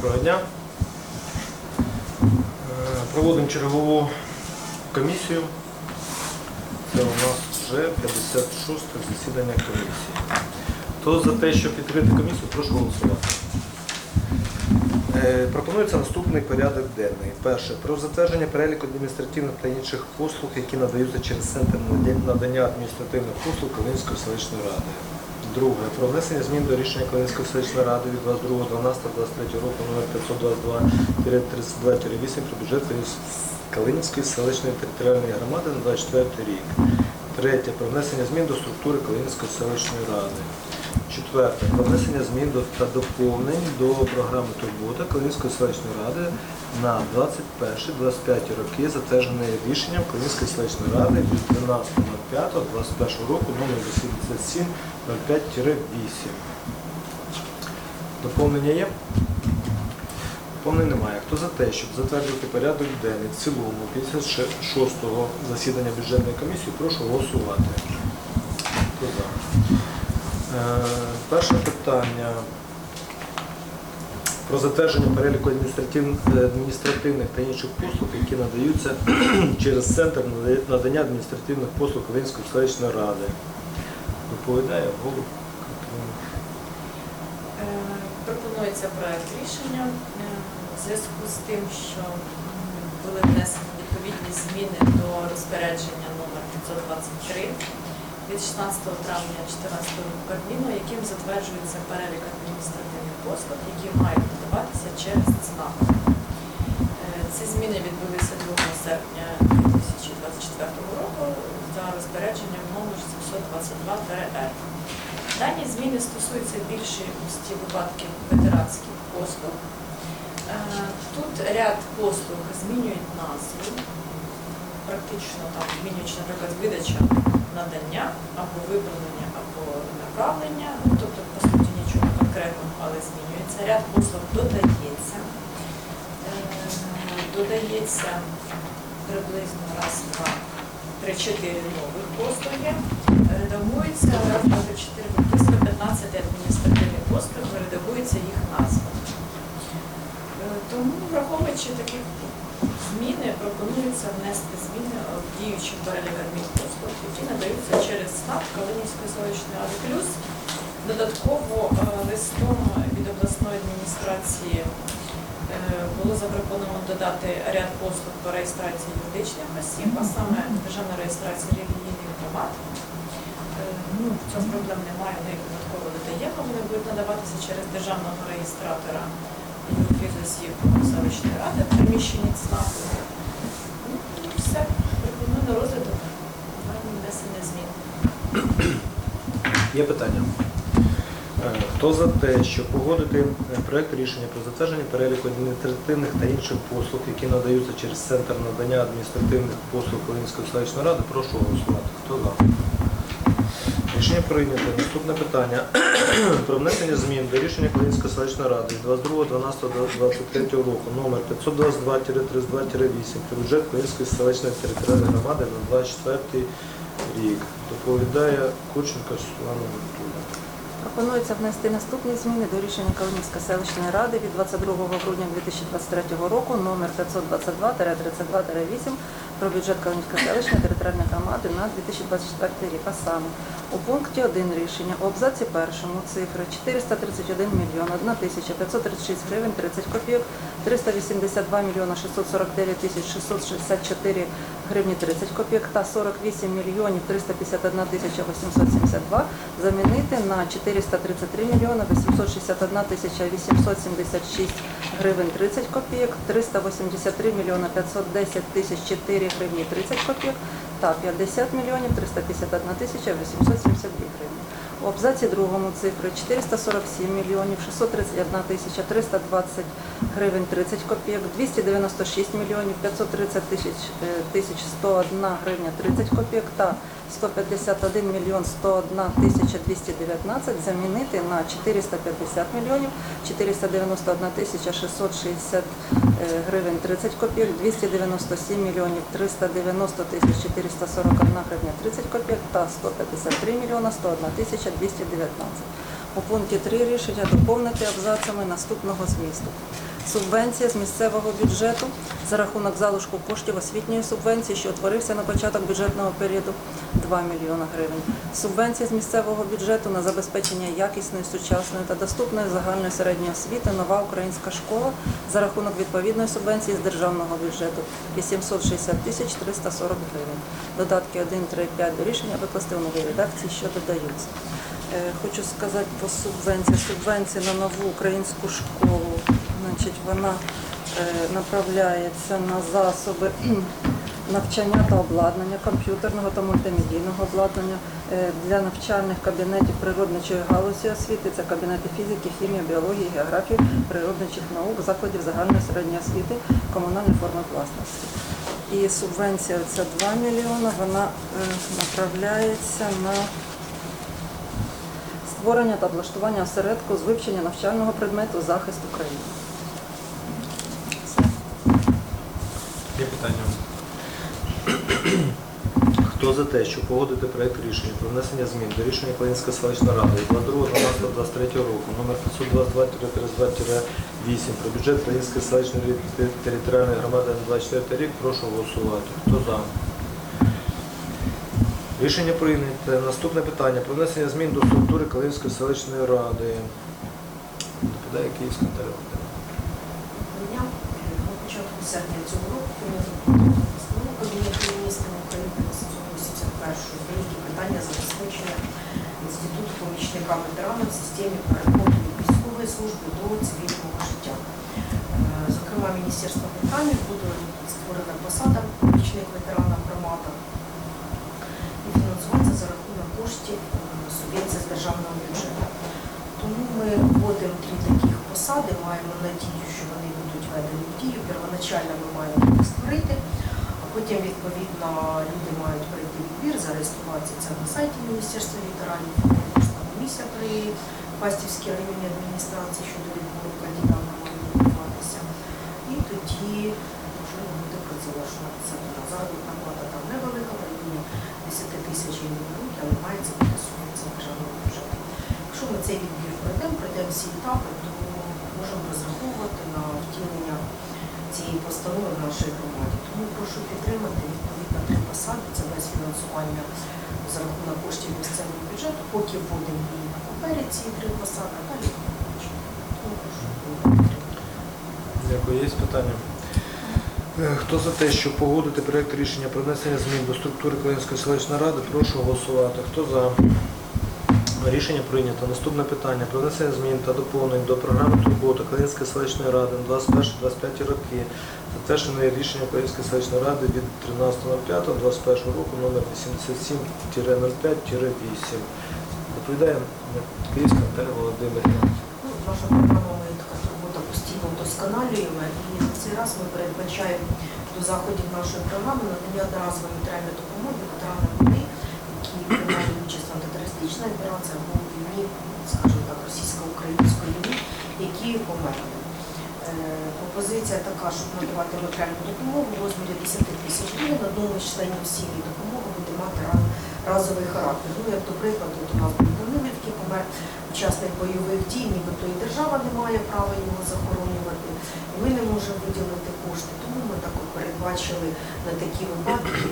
Доброго дня. Е, Проводимо чергову комісію. Це у нас вже 56-те засідання комісії. Хто за те, щоб відкрити комісію, прошу голосувати. Е, Пропонується наступний порядок денний. Перше. Про затвердження переліку адміністративних та інших послуг, які надаються через центр надання админістративних послуг Калинської селищної ради. Друге. Про внесення змін до рішення Калинської селищної ради від 22.12.23 року номер 522-32-8 про бюджет Калинівської селищної територіальної громади на 24 рік. Третє. Про внесення змін до структури Калинівської селищної ради. Четверте. Про внесення змін до та доповнень до програми Турбота Калинівської селищної ради на 21-25 роки, затверджене рішенням Калинівської селищної ради від 12.05.21 року номер 87 05-8. Доповнення є? Доповнень немає. Хто за те, щоб затвердити порядок денний в цілому 56-го засідання бюджетної комісії, прошу голосувати. Е, Перше питання про затвердження переліку адміністративних та інших послуг, які надаються через центр надання адміністративних послуг Волинської селищної ради. Доповідає голуб Катерина. Е, Пропонується проект рішення е, в зв'язку з тим, що були внесені відповідні зміни до розпорядження номер 523 від 16 травня 2014 року Кабміну, яким затверджується перелік адміністративних послуг, які мають надаватися через ЦНАП. Е, Ці зміни відбулися 2 серпня 2024 року за розпорядженням номер 722-р. Дані зміни стосуються більшості випадків ветеранських послуг. Е, Тут ряд послуг змінюють назву, практично там змінюючи, наприклад, видача надання або виправлення, або направлення. Ну, тобто, по суті, нічого конкретного, але змінюється. Ряд послуг додається. Е, Додається приблизно раз, два, три, чотири нових послуги. Редагується раз, два, три, чотири, близько 15 адміністративних послуг, редагується їх назва. Е, Тому, враховуючи такі зміни, пропонується внести зміни в діючий перелік адмінпослуг, які надаються через СНАП Калинівської селищної ради. Плюс додатково е, листом від обласної адміністрації е, було запропоновано додати ряд послуг по реєстрації юридичних осіб, а саме державна реєстрація релігійних громад. Е, Ну, в цьому проблем немає, ми їх додатково додаємо. Вони будуть надаватися через державного реєстратора юрфізосіб селищної ради в приміщенні ЦНАПу. Ну, все. Пропоную на розвиток внесення змін. Є питання? Е, Хто за те, щоб погодити е, проект рішення про затвердження переліку адміністративних та інших послуг, які надаються через центр надання адміністративних послуг Волинської селищної ради, прошу голосувати. Хто за? Рішення прийнято. Наступне питання про внесення змін до рішення Калинської селищної ради від 22.12.23 року номер 522-32-8 про бюджет Калинської селищної територіальної громади на 24 рік. Доповідає Курченко Світлана Анатолійовна. Пропонується внести наступні зміни до рішення Калинівської селищної ради від 22 грудня 2023 року номер 522-32-8 про бюджет Калинівської селищної територіальної громади на 2024 рік. А саме у пункті 1 рішення у абзаці першому цифри 431 мільйон 1 тисяча 536 гривень 30 копійок, 382 мільйона 649 тисяч 664 гривні 30 копійок та 48 мільйонів 351 тисяча 872 замінити на 433 мільйона 861 тисяча 876 гривень 30 копійок, 383 мільйона 510 тисяч 4 гривні 30 копійок та 50 мільйонів 351 тисяча 872 гривні. У абзаці другому цифри 447 мільйонів 631 тисяча 320 гривень 30 копійок, 296 мільйонів 530 тисяч е, 101 гривня 30 копійок та 151 мільйон 101 тисяча 219 замінити на 450 мільйонів 491 тисяча 660 е, гривень 30 копійок, 297 мільйонів 390 тисяч 441 гривня 30 копійок та 153 мільйона 101 тисяча 219. У пункті 3 рішення доповнити абзацами наступного змісту. Субвенція з місцевого бюджету за рахунок залишку коштів освітньої субвенції, що утворився на початок бюджетного періоду 2 мільйона гривень. Субвенція з місцевого бюджету на забезпечення якісної, сучасної та доступної загальної середньої освіти нова українська школа за рахунок відповідної субвенції з державного бюджету 860 тисяч 340 гривень. Додатки 1, 3, 5 до рішення викласти у новій редакції, що додаються. Е, Хочу сказати по субвенції. Субвенція на нову українську школу. Значить, вона е, направляється на засоби навчання та обладнання, комп'ютерного та мультимедійного обладнання е, для навчальних кабінетів природничої галузі освіти. Це кабінети фізики, хімії, біології, географії, природничих наук, закладів загальної середньої освіти, комунальної форми власності. І субвенція ця 2 мільйона, вона е, направляється на створення та облаштування осередку з вивчення навчального предмету захист України. Все. Є питання? Хто за те, щоб погодити проект рішення про внесення змін до рішення Клинської селищної ради від 22.12.23 року номер 522-8 про бюджет Клинської селищної територіальної громади на 24 рік, прошу голосувати. Хто за? Рішення прийнято. Наступне питання про внесення змін до структури Калинської селищної ради. Доповідає Київська Терена. Серпня цього року постанову Кабінету міністрів України 881 деякі питання забезпечення інституту помічника ветерана в системі переходу військової служби до цивільного життя. Е, Зокрема, Міністерство ветеранів буде створена посада помічник ветерана громада і фінансуватися за рахунок коштів е, субвенції з державного бюджету. Тому ми вводимо три таких посади, маємо надію, що вони будуть введені в дію. Первоначально ми маємо їх створити, а потім, відповідно, люди мають пройти відбір, зареєструватися це на сайті Міністерства ветеранів, Конкурсна комісія при Фастівській районній адміністрації щодо відбору кандидата має відбуватися. І тоді вже буде це на заробітна плата там невелика, в районі 10 тисяч беруть, але мається бути субвенція державного бюджету. Якщо ми цей відбір пройдемо, пройдемо всі етапи, можемо розраховувати на втілення цієї постанови в нашій громаді. Тому прошу підтримати відповідно три посади. Це без фінансування за рахунок коштів місцевого бюджету, поки вводимо її на папері ці три посади, а далі побачимо. Тому прошу підтримати. Дякую. Є питання? Е, Хто за те, щоб погодити проєкт рішення про внесення змін до структури Клинської селищної ради, прошу голосувати. Хто за? Рішення прийнято. Наступне питання про внесення змін та доповнень до програми турбота Клинської селищної ради на 21-25 роки, затверджене рішення Клинської селищної ради від 13.05.21 року номер 87-05-8. Доповідає Київська Наталя Володимирівна. Ну, наша програма ми така робота постійно вдосконалюємо і на цей раз ми передбачаємо до заходів нашої програми надання одноразової матеріальної допомоги приймали участь антитерористичній операції або війні, скажімо так, російсько-української війни, які померли. Е, Пропозиція така, щоб надавати матеріальну допомогу в розмірі 10 тисяч гривень. Одному з членів сім'ї допомога буде мати разовий характер. Ну, як до прикладу, у нас був давним який помер учасник бойових дій, нібито і держава не має права його захоронювати, і ми не можемо виділити кошти. Тому ми так передбачили на такі випадки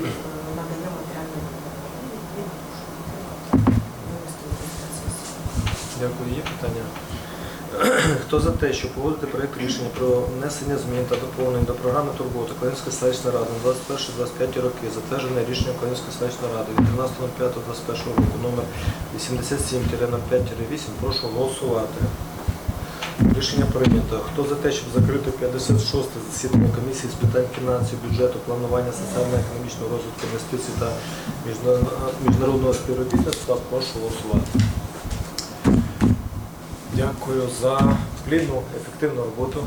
Дякую. Є питання? Хто за те, щоб погодити проєкт рішення про внесення змін та доповнень до програми турбота Клинської селищної ради на 21-25 роки, затверджене рішення Клинської селищної ради від 13.05.21 року номер 87-05-8, прошу голосувати. Рішення прийнято. Хто за те, щоб закрити 56-те засідання комісії з питань фінансів, бюджету, планування соціально-економічного розвитку інвестицій та міжнародного співробітництва, прошу голосувати. Дякую за плідну, ефективну роботу.